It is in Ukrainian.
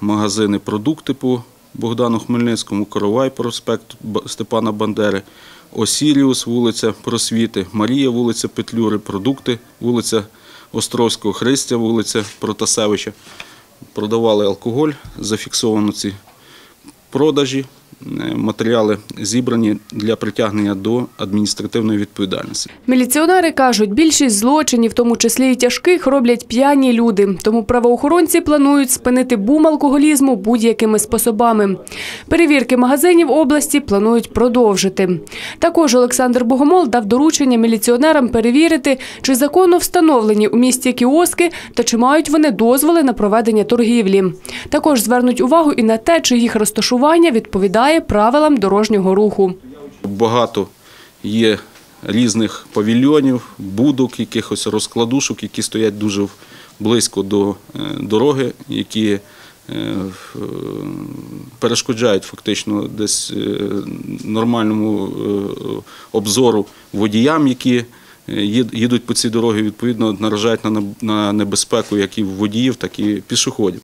магазини продукти по Богдану Хмельницькому, Коровай проспект Степана Бандери, Осіріус, вулиця Просвіти, Марія, вулиця Петлюри, продукти, вулиця Островського, Христя, вулиця Протасевича. Продавали алкоголь, зафіксовано ці продажі. Е, Матеріали зібрані для притягнення до адміністративної відповідальності. Міліціонери кажуть, більшість злочинів, в тому числі і тяжких, роблять п'яні люди. Тому правоохоронці планують спинити бум алкоголізму будь-якими способами. Перевірки магазинів області планують продовжити. Також Олександр Богомол дав доручення міліціонерам перевірити, чи законно встановлені у місті кіоски та чи мають вони дозволи на проведення торгівлі. Також звернуть увагу і на те, чи їх розташування відповідає правилам дорожнього руху. Багато є різних павільйонів, будок, якихось розкладушок, які стоять дуже близько до е, дороги, які е, е, перешкоджають фактично десь нормальному обзору водіям, які їдуть по цій дорогі, відповідно наражають на небезпеку як і водіїв, так і пішоходів.